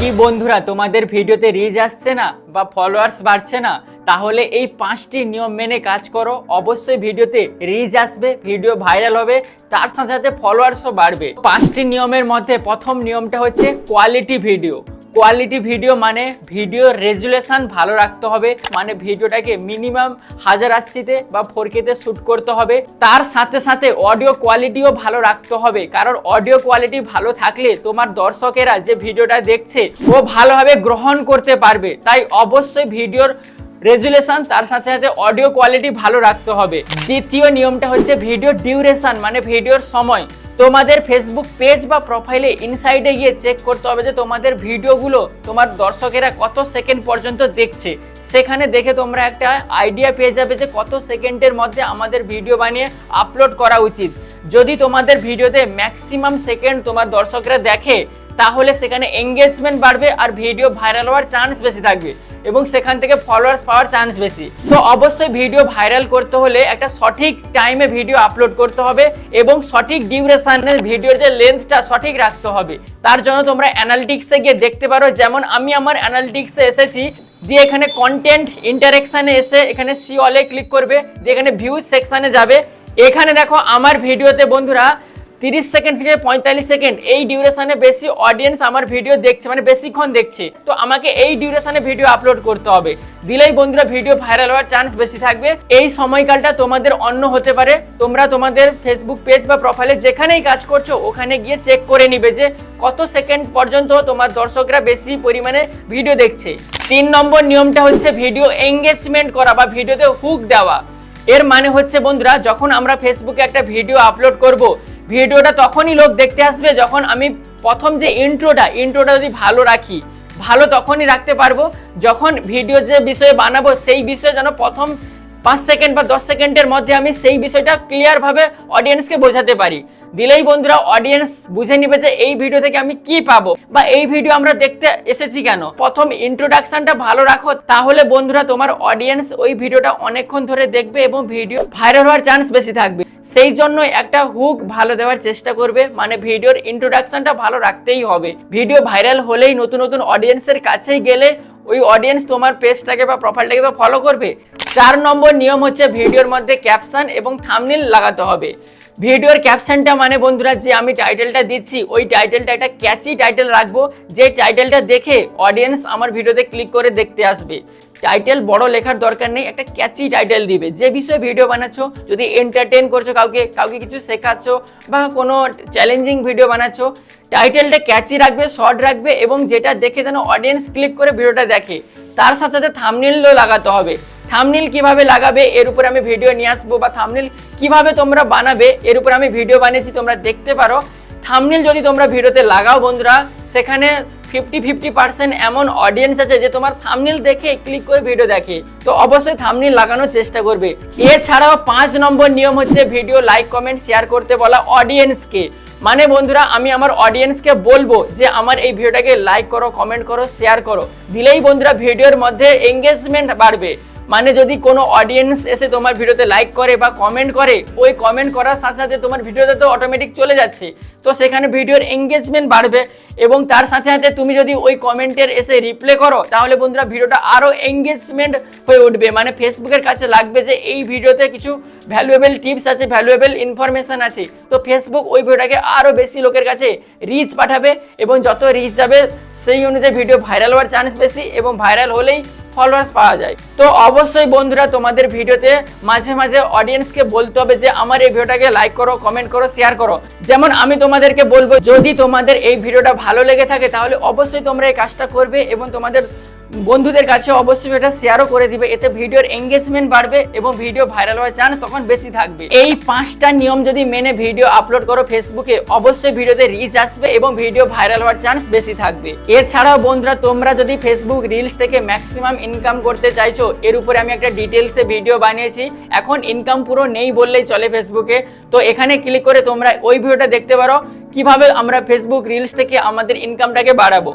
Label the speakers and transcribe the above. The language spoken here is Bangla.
Speaker 1: কি বন্ধুরা, তোমাদের ভিডিওতে রিচ আসছে না বা ফলোয়ার্স বাড়ছে না, তাহলে এই পাঁচটি নিয়ম মেনে কাজ করো। অবশ্যই ভিডিওতে রিচ আসবে ভিডিও ভাইরাল হবে, তার সাথে সাথে ফলোয়ার্সও বাড়বে। পাঁচটি নিয়মের মধ্যে প্রথম নিয়মটা হচ্ছে কোয়ালিটি ভিডিও কোয়ালিটি ভিডিও মানে ভিডিও রেজুলেশন ভালো রাখতে হবে। মানে ভিডিওটাকে মিনিমাম হাজার আশিতে বা ফোর কেতে শ্যুট করতে হবে। তার সাথে সাথে অডিও কোয়ালিটিও ভালো রাখতে হবে। কারণ অডিও কোয়ালিটি ভালো থাকলে তোমার দর্শকেরা যে ভিডিওটা দেখছে, ও ভালোভাবে গ্রহণ করতে পারবে। তাই অবশ্যই ভিডিওর রেজুলেশন তার সাথে সাথে অডিও কোয়ালিটি ভালো রাখতে হবে। দ্বিতীয় নিয়মটা হচ্ছে ভিডিও ডিউরেশন মানে ভিডিওর সময়। তোমাদের ফেসবুক পেজ বা প্রোফাইলে ইনসাইডে গিয়ে চেক করতে হবে যে তোমাদের ভিডিওগুলো তোমার দর্শকেরা কত সেকেন্ড পর্যন্ত দেখছে। সেখানে দেখে তোমরা একটা আইডিয়া পেয়ে যাবে যে কত সেকেন্ডের মধ্যে আমাদের ভিডিও বানিয়ে আপলোড করা উচিত। যদি তোমাদের ভিডিওতে ম্যাক্সিমাম সেকেন্ড তোমার দর্শকরা দেখে, তাহলে সেখানে এঙ্গেজমেন্ট বাড়বে আর ভিডিও ভাইরাল হওয়ার চান্স বেশি থাকবে। এবং সেখান থেকে ফলোয়ার্স পাওয়ার চান্স বেশি। তো অবশ্যই ভিডিও ভাইরাল করতে হলে একটা সঠিক টাইমে ভিডিও আপলোড করতে হবে এবং সঠিক ডিউরেশনে ভিডিওর যে লেন্থটা সঠিক রাখতে হবে। তার জন্য তোমরা অ্যানালিটিক্সে গিয়ে দেখতে পারো, যেমন আমি আমার অ্যানালিটিক্সে এসেছি, দিয়ে এখানে কন্টেন্ট ইন্টারেকশানে এসে এখানে সি অলে ক্লিক করবে, দিয়ে এখানে ভিউজ সেকশানে যাবে। এখানে দেখো আমার ভিডিওতে বন্ধুরা তিরিশ সেকেন্ড থেকে পঁয়তাল্লিশ সেকেন্ড, এই ডিউরেশনে বেশি অডিয়েন্স আমার ভিডিও দেখছে মানে বেশিক্ষণ দেখছে। তো আমাকে এই ডিউরেশনে ভিডিও আপলোড করতে হবে। দিলেই বন্ধুরা ভিডিও ভাইরাল হওয়ার চান্স বেশি থাকবে। এই সময়কালটা তোমাদের অন্য হতে পারে। তোমরা তোমাদের ফেসবুক পেজ বা প্রোফাইলে যেখানেই কাজ করছ, ওখানে গিয়ে চেক করে নিবে যে কত সেকেন্ড পর্যন্ত তোমার দর্শকরা বেশি পরিমাণে ভিডিও দেখছে। তিন নম্বর নিয়মটা হচ্ছে ভিডিও এঙ্গেজমেন্ট করা বা ভিডিওতে হুক দেওয়া। এর মানে হচ্ছে বন্ধুরা, যখন আমরা ফেসবুকে একটা ভিডিও আপলোড করব ভিডিওটা তখনই লোক দেখতে আসবে যখন আমি প্রথম যে ইন্ট্রোটা ইন্ট্রোটা যদি ভালো রাখি, ভালো তখনই রাখতে পারব যখন ভিডিও যে বিষয়ে বানাবো, সেই বিষয়ে যেন প্রথম পাঁচ সেকেন্ড বা দশ সেকেন্ডের মধ্যে আমি সেই বিষয়টা ক্লিয়ারভাবে অডিয়েন্সকে বোঝাতে পারি। দিলেই বন্ধুরা অডিয়েন্স বুঝে নিবে যে এই ভিডিও থেকে আমি কি পাবো বা এই ভিডিও আমরা দেখতে এসেছি কেন। প্রথম ইন্ট্রোডাকশনটা ভালো রাখো, তাহলে বন্ধুরা তোমার অডিয়েন্স ওই ভিডিওটা অনেকক্ষণ ধরে দেখবে এবং ভিডিও ভাইরাল হওয়ার চান্স বেশি থাকবে। সেই জন্য একটা হুক ভালো দেওয়ার চেষ্টা করবে। মানে ভিডিওর ইন্ট্রোডাকশনটা ভালো রাখতেই হবে। ভিডিও ভাইরাল হলেই নতুন নতুন অডিয়েন্সের কাছেই গেলে ওই অডিয়েন্স তোমার পেজটাকে বা প্রোফাইলটাকে তো ফলো করবে। চার নম্বর নিয়ম হচ্ছে ভিডিওর মধ্যে ক্যাপশন এবং থামনিল লাগাতে হবে। ভিডিওর ক্যাপশনটা মানে বন্ধুরা যে আমি টাইটেলটা দিচ্ছি, ওই টাইটেলটা একটা ক্যাচি টাইটেল রাখব। যে টাইটেলটা দেখে অডিয়েন্স আমার ভিডিওতে ক্লিক করে দেখতে আসবে। টাইটেল বড় লেখার দরকার নেই, একটা ক্যাচি টাইটেল দিবে। যে বিষয়ে ভিডিও বানাচ্ছো, যদি এন্টারটেন করছ, কাউকে কাউকে কিছু শেখাচ্ছ বা কোনো চ্যালেঞ্জিং ভিডিও বানাচ্ছো টাইটেলটা ক্যাচি রাখবে শর্ট রাখবে এবং যেটা দেখে যেন অডিয়েন্স ক্লিক করে ভিডিওটা দেখে, তার সাথে সাথে থামনিলও লাগাতে হবে। থামনিল কীভাবে লাগাবে, এর উপরে আমি ভিডিও নিয়ে আসব বা থামনিল কীভাবে তোমরা বানাবে, এর উপরে আমি ভিডিও বানিয়েছি, তোমরা দেখতে পারো। থামনিল যদি তোমরা ভিডিওতে লাগাও বন্ধুরা, সেখানে ফিফটি ফিফটি পার্সেন্ট এমন অডিয়েন্স আছে যে তোমার থামনিল দেখে ক্লিক করে ভিডিও দেখে। তো অবশ্যই থামনিল লাগানোর চেষ্টা করবে। এছাড়াও পাঁচ নম্বর নিয়ম হচ্ছে ভিডিও লাইক কমেন্ট শেয়ার করতে বলা অডিয়েন্সকে মানে বন্ধুরা, আমি আমার অডিয়েন্সকে বলব যে আমার এই ভিডিওটাকে লাইক করো কমেন্ট করো শেয়ার করো। দিলেই বন্ধুরা ভিডিওর মধ্যে এঙ্গেজমেন্ট বাড়বে। মানে যদি কোনো অডিয়েন্স এসে তোমার ভিডিওতে লাইক করে বা কমেন্ট করে, ওই কমেন্ট করার সাথে সাথে তোমার ভিডিওতে তো অটোমেটিক চলে যাচ্ছে। তো সেখানে ভিডিওর এঙ্গেজমেন্ট বাড়বে এবং তার সাথে সাথে তুমি যদি ওই কমেন্টের এসে রিপ্লে করো, তাহলে বন্ধুরা ভিডিওটা আরও এঙ্গেজমেন্ট হয়ে উঠবে। মানে ফেসবুকের কাছে লাগবে যে এই ভিডিওতে কিছু ভ্যালুয়েবল টিপস আছে ভ্যালুয়েবল ইনফরমেশন আছে। তো ফেসবুক ওই ভিডিওটাকে আরও বেশি লোকের কাছে রিচ পাঠাবে এবং যত রিচ যাবে, সেই অনুযায়ী ভিডিও ভাইরাল হওয়ার চান্স বেশি এবং ভাইরাল হলেই ফলোয়ার্স পাওয়া যায়। তো অবশ্যই বন্ধুরা, তোমাদের ভিডিওতে মাঝে মাঝে অডিয়েন্সকে বলতে হবে যে, আমার এই ভিডিওটাকে লাইক করো কমেন্ট করো শেয়ার করো। যেমন আমি তোমাদেরকে বলব, যদি তোমাদের এই ভিডিওটা ভালো লেগে থাকে, তাহলে অবশ্যই তোমরা এই কাজটা করবে এবং তোমাদের বন্ধুদের কাছে অবশ্যই এটা শেয়ারও করে দিবে। এতে ভিডিওর এঙ্গেজমেন্ট বাড়বে এবং ভিডিও ভাইরাল হওয়ার চান্স তখন বেশি থাকবে। এই পাঁচটা নিয়ম যদি মেনে ভিডিও আপলোড করো ফেসবুকে অবশ্যই ভিডিওতে রিচ আসবে এবং ভিডিও ভাইরাল হওয়ার চান্স বেশি থাকবে। এছাড়াও বন্ধুরা, তোমরা যদি ফেসবুক রিলস থেকে ম্যাক্সিমাম ইনকাম করতে চাইছো, এর উপরে আমি একটা ডিটেলসে ভিডিও বানিয়েছি। এখন ইনকাম পুরো নেই বললেই চলে ফেসবুকে তো এখানে ক্লিক করে তোমরা ওই ভিডিওটা দেখতে পারো। কীভাবে আমরা ফেসবুক রিলস থেকে আমাদের ইনকামটাকে বাড়াবো?